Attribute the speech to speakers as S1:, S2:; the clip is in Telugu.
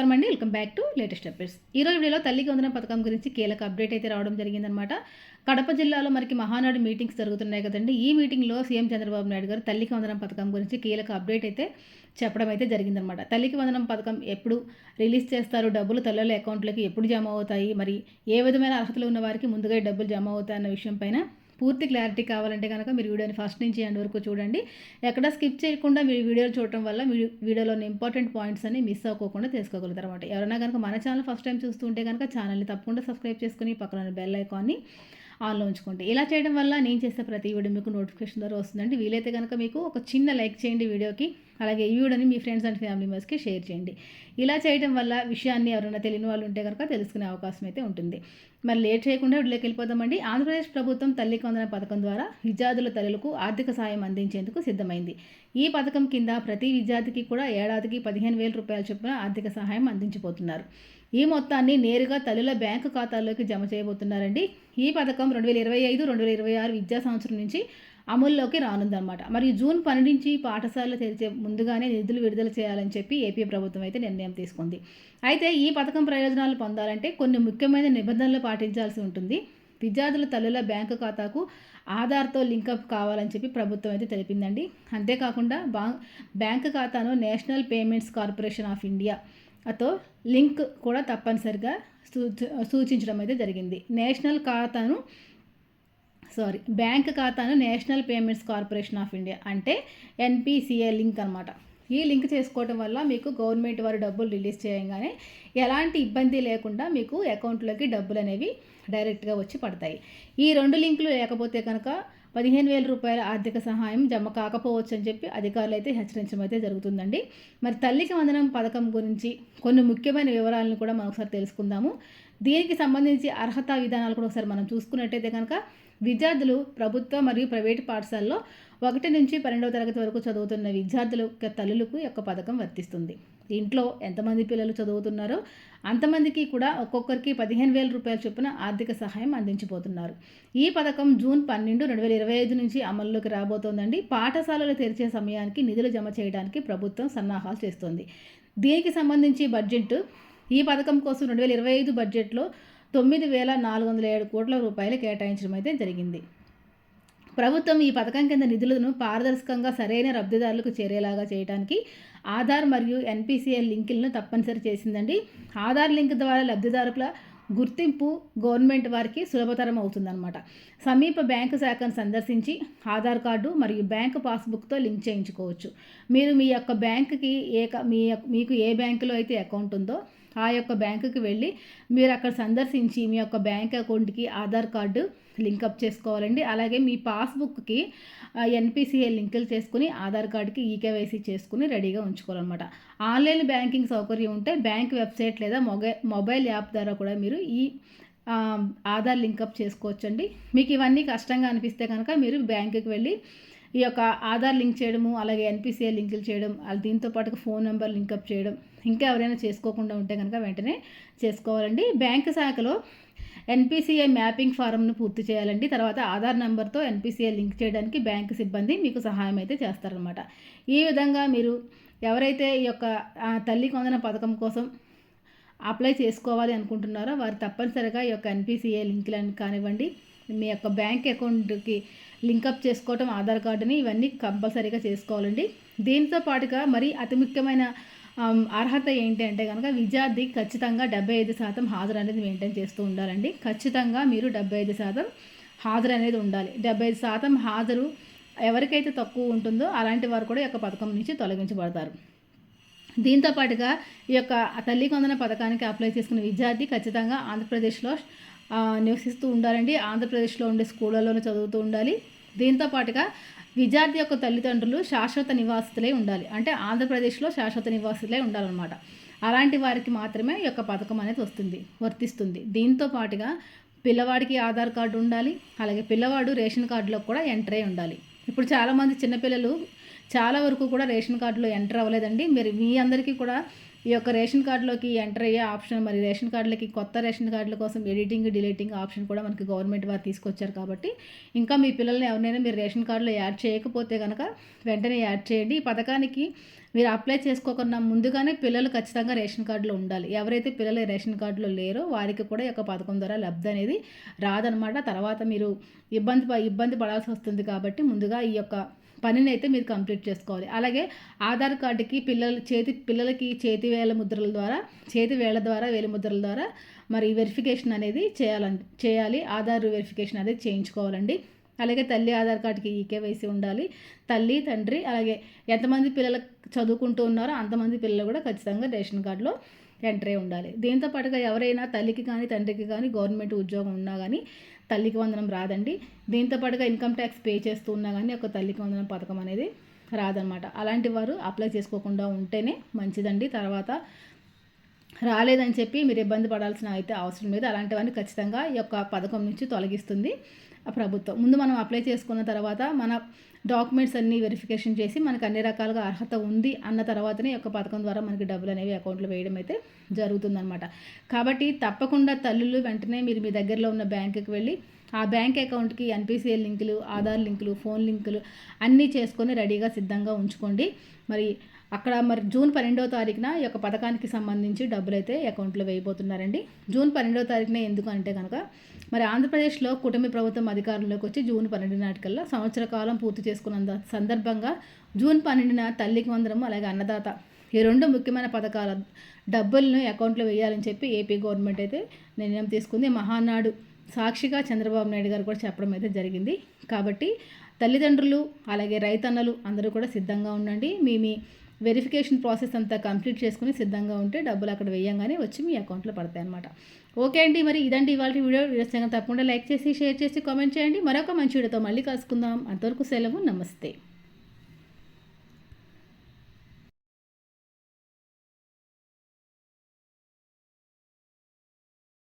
S1: నమస్కారం అండి. Welcome back to latest updates. ఈ రోజు వీడియోలో తల్లికి వందనం పథకం గురించి కీలక అప్డేట్ అయితే రావడం జరిగిందనమాట కడప జిల్లాలో మనకి మహానాడు మీటింగ్స్ జరుగుతున్నాయి కదండి. ఈ మీటింగ్లో సీఎం చంద్రబాబు నాయుడు గారు తల్లికి వందనం పథకం గురించి కీలక అప్డేట్ అయితే చెప్పడం అయితే జరిగిందనమాట తల్లికి వందనం పథకం ఎప్పుడు రిలీజ్ చేస్తారు? డబ్బులు తల్లుల అకౌంట్లకి ఎప్పుడు జమ అవుతాయి? మరి ఏ విధమైన అర్హతలు ఉన్న వారికి ముందుగా డబ్బులు జమ అవుతాయి అన్న విషయం పైన పూర్తి క్లారిటీ కావాలంటే కనుక మీరు వీడియోని ఫస్ట్ నుంచి ఎండ్ వరకు చూడండి. ఎక్కడ స్కిప్ చేయకుండా మీరు వీడియోలు చూడటం వల్ల మీ వీడియోలోని ఇంపార్టెంట్ పాయింట్స్ అన్ని మిస్ అవ్వకుండా తెలుసుకోగలుగుతారు అనమాట ఎవరైనా కనుక మన ఛానల్ ఫస్ట్ టైం చూస్తుంటే కనుక ఛానల్ని తప్పకుండా సబ్స్క్రైబ్ చేసుకుని పక్కన బెల్ ఐకాన్ని ఆన్లో ఉంచుకోండి. ఇలా చేయడం వల్ల నేను చేసే ప్రతి వీడియో మీకు నోటిఫికేషన్ ద్వారా వస్తుందండి. వీలైతే కనుక మీకు ఒక చిన్న లైక్ చేయండి వీడియోకి. అలాగే ఈ వీడియోని మీ ఫ్రెండ్స్ అండ్ ఫ్యామిలీ మెంబర్స్కి షేర్ చేయండి. ఇలా చేయడం వల్ల విషయాన్ని ఎవరైనా తెలియని వాళ్ళు ఉంటే కనుక తెలుసుకునే అవకాశం అయితే ఉంటుంది. మరి లేట్ చేయకుండా వీడియోకి వెళ్ళిపోదామండి. ఆంధ్రప్రదేశ్ ప్రభుత్వం తల్లి కొందన పథకం ద్వారా విద్యార్థుల తల్లులకు ఆర్థిక సాయం అందించేందుకు సిద్ధమైంది. ఈ పథకం కింద ప్రతి విద్యార్థికి కూడా ఏడాదికి పదిహేను వేల రూపాయల చొప్పున ఆర్థిక సహాయం అందించబోతున్నారు. ఈ మొత్తాన్ని నేరుగా తల్లుల బ్యాంకు ఖాతాల్లోకి జమ చేయబోతున్నారండి. ఈ పథకం రెండు వేల ఇరవై ఐదు రెండు వేల ఇరవై ఆరు విద్యా సంవత్సరం నుంచి అమల్లోకి రానుందన్నమాట. మరి జూన్ పన్నెండు నుంచి పాఠశాలలు తెరిచే ముందుగానే నిధులు విడుదల చేయాలని చెప్పి ఏపీ ప్రభుత్వం అయితే నిర్ణయం తీసుకుంది. అయితే ఈ పథకం ప్రయోజనాలు పొందాలంటే కొన్ని ముఖ్యమైన నిబంధనలు పాటించాల్సి ఉంటుంది. విద్యార్థుల తల్లుల బ్యాంకు ఖాతాకు ఆధార్తో లింకప్ కావాలని చెప్పి ప్రభుత్వం అయితే తెలిపిందండి. అంతేకాకుండా బా బ్యాంకు ఖాతాను నేషనల్ పేమెంట్స్ కార్పొరేషన్ ఆఫ్ ఇండియాతో లింక్ కూడా తప్పనిసరిగా సూచించడం అయితే జరిగింది. నేషనల్ ఖాతాను సారీ బ్యాంక్ ఖాతాను national payments corporation of India అంటే ఎన్పిసిఏ లింక్ అనమాట ఈ లింక్ చేసుకోవడం వల్ల మీకు గవర్నమెంట్ వారు డబ్బులు రిలీజ్ చేయగానే ఎలాంటి ఇబ్బంది లేకుండా మీకు అకౌంట్లోకి డబ్బులు అనేవి డైరెక్ట్గా వచ్చి పడతాయి. ఈ రెండు లింకులు లేకపోతే కనుక పదిహేను వేల రూపాయల ఆర్థిక సహాయం జమ కాకపోవచ్చు అని చెప్పి అధికారులు అయితే హెచ్చరించడం అయితే జరుగుతుందండి. మరి తల్లికి వందనం పథకం గురించి కొన్ని ముఖ్యమైన వివరాలను కూడా మనం ఒకసారి తెలుసుకుందాము. దీనికి సంబంధించి అర్హత విధానాలు కూడా ఒకసారి మనం చూసుకున్నట్టయితే కనుక విద్యార్థులు ప్రభుత్వ మరియు ప్రైవేటు పాఠశాలలో ఒకటి నుంచి పన్నెండవ తరగతి వరకు చదువుతున్న విద్యార్థుల యొక్క తల్లులకు యొక్క పథకం వర్తిస్తుంది. ఇంట్లో ఎంతమంది పిల్లలు చదువుతున్నారో అంతమందికి కూడా ఒక్కొక్కరికి పదిహేను వేల రూపాయల చొప్పున ఆర్థిక సహాయం అందించిపోతున్నారు ఈ పథకం జూన్ పన్నెండు రెండు వేల ఇరవై ఐదు నుంచి అమల్లోకి రాబోతోందండి. పాఠశాలలు తెరిచే సమయానికి నిధులు జమ చేయడానికి ప్రభుత్వం సన్నాహాలు చేస్తోంది. దీనికి సంబంధించి బడ్జెట్ ఈ పథకం కోసం రెండు వేల ఇరవై ఐదు బడ్జెట్లో తొమ్మిది వేల నాలుగు వందల ఏడు కోట్ల రూపాయలు కేటాయించడం అయితే జరిగింది. ప్రభుత్వం ఈ పథకం కింద నిధులను పారదర్శకంగా సరైన లబ్ధిదారులకు చేరేలాగా చేయడానికి ఆధార్ మరియు ఎన్పిసిఎల్ లింకులను తప్పనిసరి చేసిందండి. ఆధార్ లింక్ ద్వారా లబ్ధిదారుల గుర్తింపు గవర్నమెంట్ వారికి సులభతరం అవుతుందన్నమాట. సమీప బ్యాంకు శాఖను సందర్శించి ఆధార్ కార్డు మరియు బ్యాంకు పాస్బుక్తో లింక్ చేయించుకోవచ్చు. మీరు మీ యొక్క బ్యాంకుకి ఏ మీ మీకు ఏ బ్యాంకులో అయితే అకౌంట్ ఉందో ఆ యొక్క బ్యాంకుకి వెళ్ళి మీరు అక్కడ సందర్శించి మీ యొక్క బ్యాంక్ అకౌంట్కి ఆధార్ కార్డు లింకప్ చేసుకోవాలండి. అలాగే మీ పాస్బుక్కి ఎన్పిసిఏ లింకులు చేసుకుని ఆధార్ కార్డుకి ఈకేవైసీ చేసుకుని రెడీగా ఉంచుకోవాలన్నమాట. ఆన్లైన్ బ్యాంకింగ్ సౌకర్యం ఉంటే బ్యాంక్ వెబ్సైట్ లేదా మొబైల్ మొబైల్ యాప్ ద్వారా కూడా మీరు ఈ ఆధార్ లింకప్ చేసుకోవచ్చండి. మీకు ఇవన్నీ కష్టంగా అనిపిస్తే కనుక మీరు బ్యాంకుకి వెళ్ళి ఈ యొక్క ఆధార్ లింక్ చేయడము అలాగే ఎన్పిసిఐ లింకులు చేయడం దీంతో పాటుగా ఫోన్ నెంబర్ లింకప్ చేయడం ఇంకా ఎవరైనా చేసుకోకుండా ఉంటే కనుక వెంటనే చేసుకోవాలండి. బ్యాంకు శాఖలో ఎన్పిసిఐ మ్యాపింగ్ ఫారంను పూర్తి చేయాలండి. తర్వాత ఆధార్ నెంబర్తో ఎన్పిసిఐ లింక్ చేయడానికి బ్యాంకు సిబ్బంది మీకు సహాయం అయితే చేస్తారనమాట ఈ విధంగా మీరు ఎవరైతే ఈ యొక్క తల్లి కొందన పథకం కోసం అప్లై చేసుకోవాలి అనుకుంటున్నారో వారు తప్పనిసరిగా ఈ యొక్క ఎన్పిసిఐ లింకులను కానివ్వండి. మీ యొక్క బ్యాంక్ అకౌంట్కి లింకప్ చేసుకోవటం ఆధార్ కార్డుని ఇవన్నీ కంపల్సరీగా చేసుకోవాలండి. దీంతో పాటుగా మరి అతి ముఖ్యమైన అర్హత ఏంటి అంటే కనుక విద్యార్థి ఖచ్చితంగా డెబ్బై ఐదు శాతం హాజరు అనేది మెయింటైన్ చేస్తూ ఉండాలండి. ఖచ్చితంగా మీరు డెబ్బై ఐదు శాతం హాజరు అనేది ఉండాలి. డెబ్బై ఐదు శాతం హాజరు ఎవరికైతే తక్కువ ఉంటుందో అలాంటి వారు కూడా ఈ యొక్క పథకం నుంచి తొలగించబడతారు. దీంతో పాటుగా ఈ యొక్క తల్లి కొందన పథకానికి అప్లై చేసుకున్న విద్యార్థి ఖచ్చితంగా ఆంధ్రప్రదేశ్లో నివసిస్తూ ఉండాలండి. ఆంధ్రప్రదేశ్లో ఉండే స్కూళ్ళలోనే చదువుతూ ఉండాలి. దీంతో పాటుగా విద్యార్థి యొక్క తల్లిదండ్రులు శాశ్వత నివాసితులై ఉండాలి. అంటే ఆంధ్రప్రదేశ్లో శాశ్వత నివాసితులై ఉండాలన్నమాట. అలాంటి వారికి మాత్రమే ఈ యొక్క పథకం అనేది వస్తుంది వర్తిస్తుంది. దీంతో పాటుగా పిల్లవాడికి ఆధార్ కార్డు ఉండాలి. అలాగే పిల్లవాడు రేషన్ కార్డులో కూడా ఎంటర్ అయి ఉండాలి. ఇప్పుడు చాలామంది చిన్నపిల్లలు చాలా వరకు కూడా రేషన్ కార్డులో ఎంటర్ అవ్వలేదండి. మీరు మీ అందరికీ కూడా ఈ యొక్క రేషన్ కార్డులోకి ఎంటర్ అయ్యే ఆప్షన్ మరి రేషన్ కార్డులకి కొత్త రేషన్ కార్డుల కోసం ఎడిటింగ్ డిలీటింగ్ ఆప్షన్ కూడా మనకి గవర్నమెంట్ వారు తీసుకొచ్చారు కాబట్టి ఇంకా మీ పిల్లల్ని ఎవరినైనా మీరు రేషన్ కార్డులో యాడ్ చేయకపోతే కనుక వెంటనే యాడ్ చేయండి. ఈ పథకానికి మీరు అప్లై చేసుకోకుండా ముందుగానే పిల్లలు ఖచ్చితంగా రేషన్ కార్డులో ఉండాలి. ఎవరైతే పిల్లలు రేషన్ కార్డులో లేరో వారికి కూడా ఈ యొక్క పథకం ద్వారా లబ్ధి అనేది రాదనమాట. తర్వాత మీరు ఇబ్బంది ప- ఇబ్బంది పడాల్సి వస్తుంది కాబట్టి ముందుగా ఈ యొక్క పనిని అయితే మీరు కంప్లీట్ చేసుకోవాలి. అలాగే ఆధార్ కార్డుకి పిల్లల చేతి పిల్లలకి చేతి వేల ముద్రల ద్వారా చేతి వేళ్ళ ద్వారా వేలి ముద్రల ద్వారా మరి వెరిఫికేషన్ అనేది చేయాలండి చేయాలి. ఆధార్ వెరిఫికేషన్ అనేది చేయించుకోవాలండి. అలాగే తల్లి ఆధార్ కార్డుకి ఈకేవైసీ ఉండాలి. తల్లి తండ్రి అలాగే ఎంతమంది పిల్లలు చదువుకుంటూ ఉన్నారో అంతమంది పిల్లలు కూడా ఖచ్చితంగా రేషన్ కార్డులో ఎంట్రీ ఉండాలి. దీంతో పాటుగా ఎవరైనా తల్లికి కానీ తండ్రికి కానీ గవర్నమెంట్ ఉద్యోగం ఉన్నా కానీ తల్లికి వందనం రాదండి. దీంతో పాటుగా ఇన్కమ్ ట్యాక్స్ పే చేస్తూ ఉన్నా కానీ ఒక తల్లికి వందనం పథకం అనేది రాదనమాట. అలాంటి వారు అప్లై చేసుకోకుండా ఉంటేనే మంచిదండి. తర్వాత రాలేదని చెప్పి మీరు ఇబ్బంది పడాల్సిన అయితే అవసరం లేదు. అలాంటివన్నీ ఖచ్చితంగా ఈ యొక్క పథకం నుంచి తొలగిస్తుంది. ఆ ప్రభుత్వం. ముందు మనం అప్లై చేసుకున్న తర్వాత మన డాక్యుమెంట్స్ అన్నీ వెరిఫికేషన్ చేసి మనకు అన్ని రకాలుగా అర్హత ఉంది అన్న తర్వాతనే యొక్క పథకం ద్వారా మనకి డబ్బులు అనేవి అకౌంట్లో వేయడం అయితే జరుగుతుందన్నమాట. కాబట్టి తప్పకుండా తల్లులు వెంటనే మీరు మీ దగ్గరలో ఉన్న బ్యాంకుకి వెళ్ళి ఆ బ్యాంక్ అకౌంట్కి ఎన్పిసిఎల్ లింకులు ఆధార్ లింకులు ఫోన్ లింకులు అన్నీ చేసుకొని రెడీగా సిద్ధంగా ఉంచుకోండి. మరి అక్కడ మరి జూన్ పన్నెండవ తారీఖున ఈ యొక్క పథకానికి సంబంధించి డబ్బులు అయితే అకౌంట్లో వేయబోతున్నారండి. జూన్ పన్నెండవ తారీఖున ఎందుకు అంటే కనుక మరి ఆంధ్రప్రదేశ్లో కుటుంబ ప్రభుత్వం అధికారంలోకి వచ్చి జూన్ పన్నెండు నాటికల్లా సంవత్సర కాలం పూర్తి చేసుకున్న సందర్భంగా జూన్ పన్నెండున తల్లికి వందనము అలాగే అన్నదాత ఈ రెండు ముఖ్యమైన పథకాల డబ్బులను అకౌంట్లో వేయాలని చెప్పి ఏపీ గవర్నమెంట్ అయితే నిర్ణయం తీసుకుంది. మహానాడు సాక్షిగా చంద్రబాబు నాయుడు గారు కూడా చెప్పడం అయితే జరిగింది. కాబట్టి తల్లిదండ్రులు అలాగే రైతన్నలు అందరూ కూడా సిద్ధంగా ఉండండి. మీ మీ వెరిఫికేషన్ ప్రాసెస్ అంతా కంప్లీట్ చేసుకుని సిద్ధంగా ఉంటే డబ్బులు అక్కడ వేయంగానే వచ్చి మీ అకౌంట్లో పడతాయి అనమాట ఓకే అండి మరి ఇదండి ఇవాళ వీడియో. వీడియోస్ తప్పకుండా లైక్ చేసి షేర్ చేసి కామెంట్ చేయండి. మరొక మంచి వీడియోతో మళ్ళీ కలుసుకుందాం. అంతవరకు సెలవు నమస్తే.